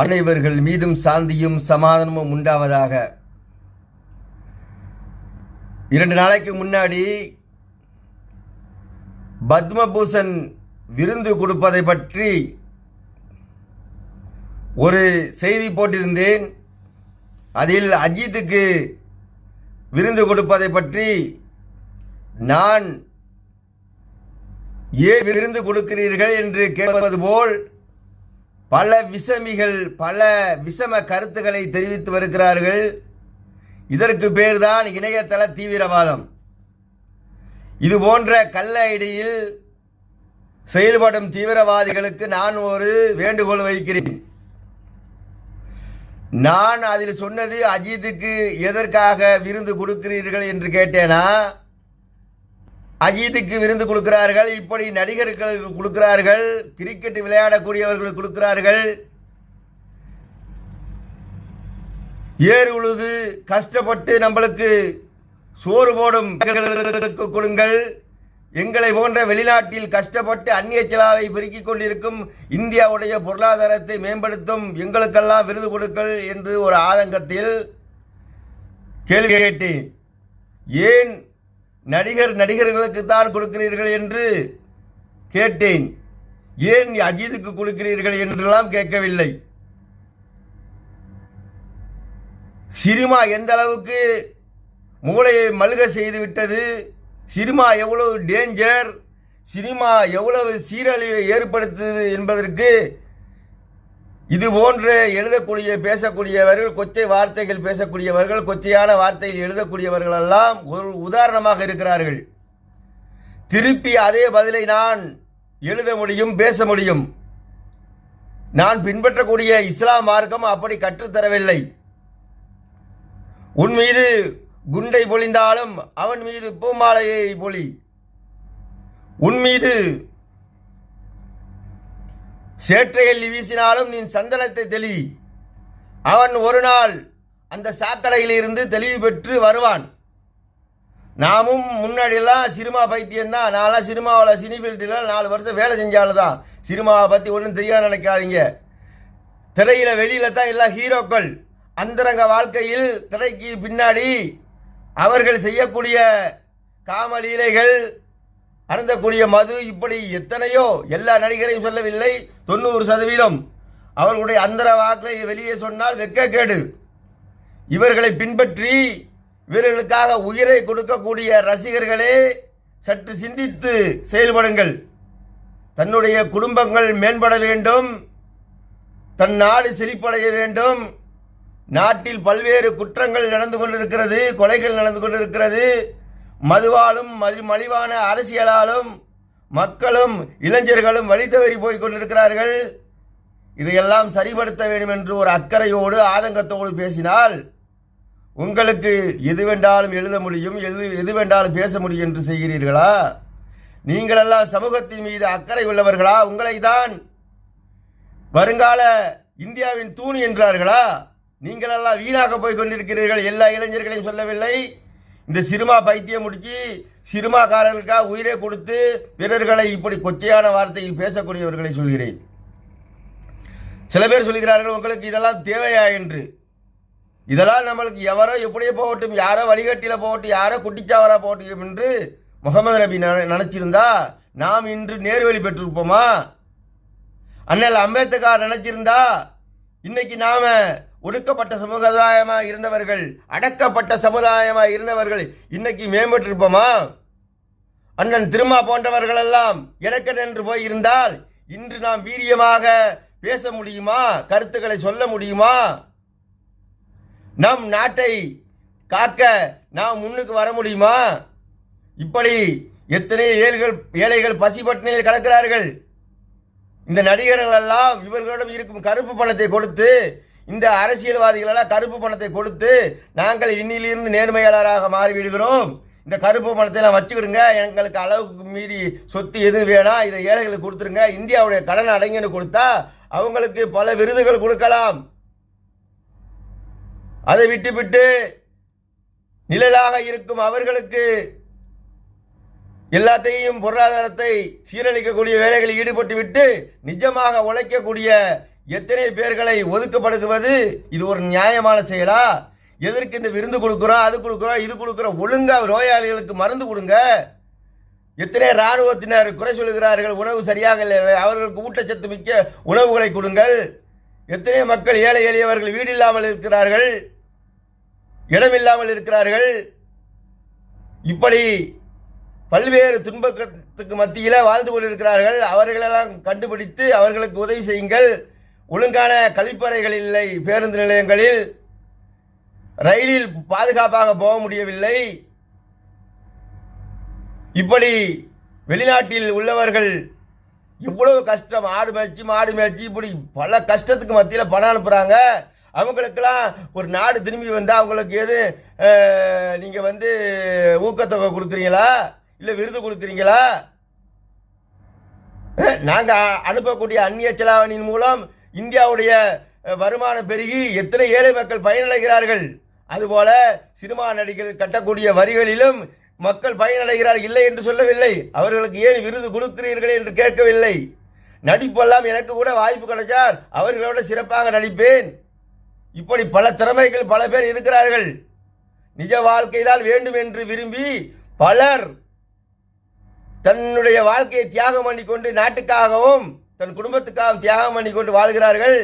அனைவர்கள் மீதும் சாந்தியும் சமாதானமும் உண்டாவதாக. இரண்டு நாளைக்கு முன்னாடி பத்மபூஷன் விருந்து கொடுப்பதை பற்றி ஒரு செய்தி போட்டிருந்தேன். அதில் அஜித்துக்கு விருந்து கொடுப்பதை பற்றி நான் ஏன் விருந்து கொடுக்கிறீர்கள் என்று கேட்பது போல் பல விஷமிகள் பல விஷம கருத்துக்களை தெரிவித்து வருகிறார்கள். இதற்கு பேர்தான் இணையதள தீவிரவாதம். இது போன்ற கள்ள ஐடியில் செயல்படும் தீவிரவாதிகளுக்கு நான் ஒரு வேண்டுகோள் வைக்கிறேன். நான் அதில் சொன்னது அஜித்துக்கு எதற்காக விருந்து கொடுக்கிறீர்கள் என்று கேட்டேனா? அஜித்துக்கு விருந்து கொடுக்கிறார்கள் இப்படி நடிகர்களுக்கு கொடுக்கிறார்கள் கிரிக்கெட் விளையாடக்கூடியவர்களுக்கு கொடுக்கிறார்கள். ஏறு உழுது கஷ்டப்பட்டு நம்மளுக்கு சோறு போடும் கொடுங்கள். எங்களை போன்ற வெளிநாட்டில் கஷ்டப்பட்டு அந்நிய செலாவை பெருக்கிக் கொண்டிருக்கும் இந்தியாவுடைய பொருளாதாரத்தை மேம்படுத்தும் எங்களுக்கெல்லாம் விருது கொடுங்கள் என்று ஒரு ஆதங்கத்தில் கேள்வி கேட்டேன். ஏன் நடிகர் நடிகர்களுக்கு தான் கொடுக்கிறீர்கள் என்று கேட்டேன். ஏன் அஜித்துக்கு கொடுக்கிறீர்கள் என்றெல்லாம் கேட்கவில்லை. சினிமா எந்த அளவுக்கு மூளையை மழுக செய்துவிட்டது சினிமா எவ்வளவு டேஞ்சர் சினிமா எவ்வளவு சீரழிவை ஏற்படுத்துது என்பதற்கு இது போன்று எழுதக்கூடிய பேசக்கூடியவர்கள் கொச்சை வார்த்தைகள் பேசக்கூடியவர்கள் கொச்சையான வார்த்தையில் எழுதக்கூடியவர்கள் எல்லாம் ஒரு உதாரணமாக இருக்கிறார்கள். திருப்பி அதே பதிலை நான் எழுத முடியும் பேச முடியும். நான் பின்பற்றக்கூடிய இஸ்லாம் மார்க்கம் அப்படி கற்றுத்தரவில்லை. உன் மீது குண்டை பொழிந்தாலும் அவன் மீது பூமாலையை பொழி. உன் மீது சேற்றையல்லி வீசினாலும் நீ சந்தனத்தை தெளி. அவன் ஒரு நாள் அந்த சாக்கடையிலிருந்து தெளிவு பெற்று வருவான். நாமும் முன்னாடியெல்லாம் சினிமா பைத்தியம்தான். நான்லாம் சினிமாவில் சினி ஃபீல்டில் நாலு வருஷம் வேலை செஞ்சாலும் தான் சினிமாவை பற்றி ஒன்றும் தெரியாது நினைக்காதீங்க. திரையில் வெளியில் தான் எல்லா ஹீரோக்கள். அந்தரங்க வாழ்க்கையில் திரைக்கு பின்னாடி அவர்கள் செய்யக்கூடிய காமலீலைகள் அருந்தக்கூடிய மது இப்படி எத்தனையோ எல்லா நடிகரையும் சொல்லவில்லை. தொண்ணூறு சதவீதம். அவர்களுடைய அந்தர வாக்களை வெளியே சொன்னால் வெக்கக்கேடு. இவர்களை பின்பற்றி இவர்களுக்காக உயிரை கொடுக்கக்கூடிய ரசிகர்களே சற்று சிந்தித்து செயல்படுங்கள். தன்னுடைய குடும்பங்கள் மேம்பட வேண்டும். தன் நாடு செழிப்படைய வேண்டும். நாட்டில் பல்வேறு குற்றங்கள் நடந்து கொண்டிருக்கிறது கொலைகள் நடந்து கொண்டிருக்கிறது. மதுவாலும் மது மலிவான அரசியலாலும் மக்களும் இளைஞர்களும் வழி தவறி போய் கொண்டிருக்கிறார்கள். இதையெல்லாம் சரிபடுத்த வேண்டும் என்று ஒரு அக்கறையோடு ஆதங்கத்தோடு பேசினால் உங்களுக்கு எது வேண்டாலும் எழுத முடியும் எது எது வேண்டாலும் பேச முடியும் என்று செய்கிறீர்களா? நீங்களெல்லாம் சமூகத்தின் மீது அக்கறை உள்ளவர்களா? உங்களை தான் வருங்கால இந்தியாவின் தூண் என்றார்களா? நீங்களெல்லாம் வீணாக போய் கொண்டிருக்கிறீர்கள் எல்லா இளைஞர்களையும் சொல்லவில்லை. இந்த சினிமா பைத்தியம் முடிச்சு சினிமாக்காரர்களுக்காக உயிரை கொடுத்து பிறர்களை இப்படி கொச்சையான வார்த்தையில் பேசக்கூடியவர்களை சொல்கிறேன். சில பேர் சொல்கிறார்கள் உங்களுக்கு இதெல்லாம் தேவையா என்று? இதெல்லாம் நம்மளுக்கு எவரோ எப்படியோ போகட்டும் யாரோ வழிகட்டியில் போகட்டும் யாரோ குட்டிச்சாவரா போகட்டும் என்று முகமது நபி நெ- நினைச்சிருந்தா நாம் இன்று நேர்வழி பெற்றிருப்போமா? அண்ணல் அம்பேத்கர் நினைச்சிருந்தா இன்னைக்கு நாம ஒடுக்கப்பட்ட சமுதாயமாக இருந்தவர்கள் அடக்கப்பட்ட சமுதாயமாக இருந்தவர்கள் இன்னைக்கு மேம்பட்டிருப்போமா? அண்ணன் திருமா போன்றவர்கள் எல்லாம் எனக்கென்று போய் இருந்தால் இன்று நாம் வீரியமாக பேச முடியுமா? கருத்துக்களை சொல்ல முடியுமா? நம் நாட்டை காக்க நாம் முன்னுக்கு வர முடியுமா? இப்படி எத்தனை ஏழ்கள் ஏழைகள் பசி பட்டினியில் கலக்கிறார்கள் இந்த நடிகர்கள் எல்லாம் இவர்களிடம் இருக்கும் கருப்பு பணத்தை கொடுத்து இந்த அரசியல்வாதிகளெல்லாம் கருப்பு பணத்தை கொடுத்து நாங்கள் இன்னிலிருந்து நேர்மையாளராக மாறிவிடுகிறோம். இந்த கருப்பு பணத்தை எல்லாம் வச்சுக்கிடுங்க. எங்களுக்கு அளவுக்கு மீறி சொத்து எதுவும் வேணாம். இதை ஏழைகளுக்கு கொடுத்துருங்க. இந்தியாவுடைய கடன் அடங்கின்னு கொடுத்தா அவங்களுக்கு பல விருதுகள் கொடுக்கலாம். அதை விட்டுவிட்டு நிழலாக இருக்கும் அவர்களுக்கு எல்லாத்தையும் பொருளாதாரத்தை சீரழிக்கக்கூடிய வேலைகளில் ஈடுபட்டு விட்டு நிஜமாக உழைக்கக்கூடிய எத்தனை பேர்களை ஒதுக்கப்படுக்குவது இது ஒரு நியாயமான செயலா? எதற்கு இந்த விருந்து கொடுக்குறோம் அது கொடுக்குறோம் இது கொடுக்குறோம் ஒழுங்கா நோயாளிகளுக்கு மருந்து கொடுங்க. எத்தனை இராணுவத்தினர் குறை சொல்கிறார்கள் உணவு சரியாக இல்லை அவர்களுக்கு ஊட்டச்சத்து மிக்க உணவுகளை கொடுங்கள். எத்தனை மக்கள் ஏழை எளியவர்கள் வீடு இல்லாமல் இருக்கிறார்கள் இடமில்லாமல் இருக்கிறார்கள்? இப்படி பல்வேறு துன்பத்துக்கு மத்தியில் வாழ்ந்து கொண்டிருக்கிறார்கள். அவர்களெல்லாம் கண்டுபிடித்து அவர்களுக்கு உதவி செய்யுங்கள். ஒழுங்கான கழிப்பறைகள் இல்லை. பேருந்து நிலையங்களில் ரயிலில் பாதுகாப்பாக போக முடியவில்லை. இப்படி வெளிநாட்டில் உள்ளவர்கள் எவ்வளவு கஷ்டம். ஆடு மேய்ச்சி மாடு மேய்ச்சி இப்படி பல கஷ்டத்துக்கு மத்தியில் பணம் அனுப்புகிறாங்க அவங்களுக்கெல்லாம் ஒரு நாடு திரும்பி வந்தால் அவங்களுக்கு எது நீங்கள் வந்து ஊக்கத்தொகை கொடுக்குறீங்களா? இல்லை விருது கொடுக்குறீங்களா? நாங்கள் அனுப்பக்கூடிய அந்நிய செலாவணியின் மூலம் இந்தியாவுடைய வருமானம் பெருகி எத்தனை ஏழை மக்கள் பயனடைகிறார்கள்? அதுபோல சினிமா நடிகர்கள் கட்டக்கூடிய வரிகளிலும் மக்கள் பயனடைகிறார்கள் இல்லை என்று சொல்லவில்லை. அவர்களுக்கு ஏன் விருது கொடுக்கிறீர்கள் என்று கேட்கவில்லை. நடிப்பெல்லாம் எனக்கு கூட வாய்ப்பு கிடைச்சார் அவர்களோட சிறப்பாக நடிப்பேன். இப்படி பல திறமைகள் பல பேர் இருக்கிறார்கள். நிஜ வாழ்க்கைதான் வேண்டும் என்று விரும்பி பலர் தன்னுடைய வாழ்க்கையை தியாகம் பண்ணி கொண்டு நாட்டுக்காகவும் தன் குடும்பத்துக்காக தியாகம் பண்ணி கொண்டு வாழ்கிறார்கள்.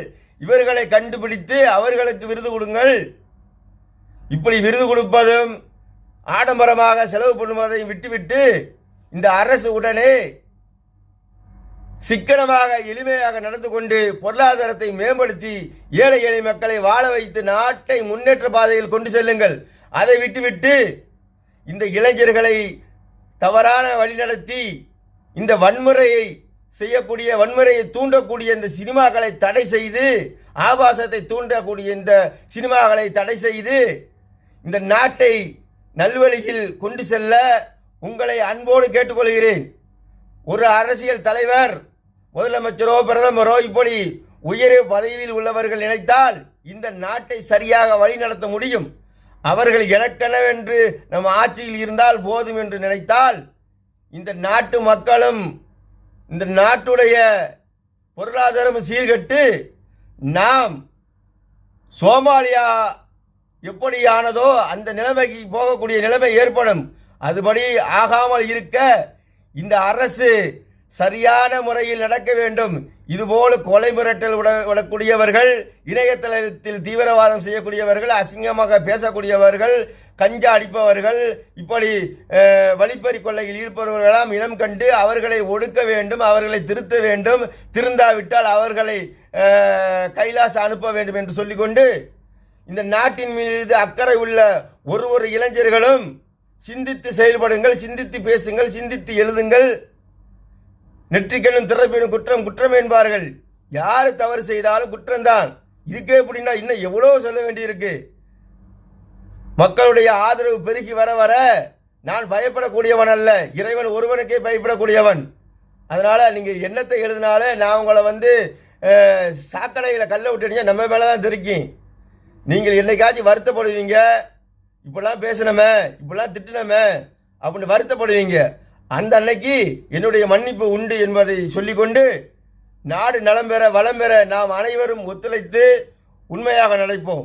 இவர்களை கண்டுபிடித்து அவர்களுக்கு விருது கொடுங்கள். இப்படி விருது கொடுப்பதும் ஆடம்பரமாக செலவு பண்ணுவதையும் விட்டுவிட்டு இந்த அரசு உடனே சிக்கனமாக எளிமையாக நடந்து கொண்டு பொருளாதாரத்தை மேம்படுத்தி ஏழை எளிய மக்களை வாழ வைத்து நாட்டை முன்னேற்ற பாதையில் கொண்டு செல்லுங்கள். அதை விட்டுவிட்டு இந்த இளைஞர்களை தவறான வழிநடத்தி இந்த வன்முறையை செய்யக்கூடிய வன்முறையை தூண்டக்கூடிய இந்த சினிமாக்களை தடை செய்து ஆபாசத்தை தூண்டக்கூடிய இந்த சினிமாக்களை தடை செய்து இந்த நாட்டை நல்வழியில் கொண்டு செல்ல உங்களை அன்போடு கேட்டுக்கொள்கிறேன். ஒரு அரசியல் தலைவர் முதலமைச்சரோ பிரதமரோ இப்படி உயர் பதவியில் உள்ளவர்கள் நினைத்தால் இந்த நாட்டை சரியாக வழிநடத்த முடியும். அவர்கள் எனக்கெனவென்று நம் ஆட்சியில் இருந்தால் போதும் என்று நினைத்தால் இந்த நாட்டு மக்களும் இந்த நாட்டுடைய பொருளாதாரம் சீர்கட்டு நாம் சோமாலியா எப்படி ஆனதோ அந்த நிலைமைக்கு போகக்கூடிய நிலைமை ஏற்படும். அதுபடி ஆகாமல் இருக்க இந்த அரசு சரியான முறையில் நடக்க வேண்டும். இதுபோல் கொலை மிரட்டல் விட விடக்கூடியவர்கள் இணையதளத்தில் தீவிரவாதம் செய்யக்கூடியவர்கள் அசிங்கமாக பேசக்கூடியவர்கள் கஞ்சா அடிப்பவர்கள் இப்படி வழிப்பறி கொள்ளையில் ஈடுபடுபவர்களெல்லாம் இனம் கண்டு அவர்களை ஒடுக்க வேண்டும் அவர்களை திருத்த வேண்டும். திருந்தாவிட்டால் அவர்களை கைலாச அனுப்ப வேண்டும் என்று சொல்லிக்கொண்டு இந்த நாட்டின் மீது அக்கறை உள்ள ஒரு ஒரு இளைஞர்களும் சிந்தித்து செயல்படுங்கள் சிந்தித்து பேசுங்கள் சிந்தித்து எழுதுங்கள். நெற்றிக்கண்ணும் திறப்பினும் குற்றம் குற்றம் என்பார்கள். யார் தவறு செய்தாலும் குற்றம்தான். இதுக்கே எப்படின்னா இன்னும் எவ்வளோ சொல்ல வேண்டியிருக்கு. மக்களுடைய ஆதரவு பெருகி வர வர நான் பயப்படக்கூடியவன் அல்ல. இறைவன் ஒருவனுக்கே பயப்படக்கூடியவன். அதனால் நீங்கள் எண்ணத்தை எழுதினாலே நான் உங்களை வந்து சாக்கடையில் கல்லை விட்டுனீங்க நம்ம மேலே தான் திருக்கி நீங்கள் என்னைக்காச்சும் வருத்தப்படுவீங்க. இப்படிலாம் பேசினமே இப்படிலாம் திட்டினமே அப்படின்னு வருத்தப்படுவீங்க. அந்த அன்னைக்கு என்னுடைய மன்னிப்பு உண்டு என்பதை சொல்லிக்கொண்டு நாடு நலம் பெற வளம் பெற நாம் அனைவரும் ஒத்துழைத்து உண்மையாக நடப்போம்.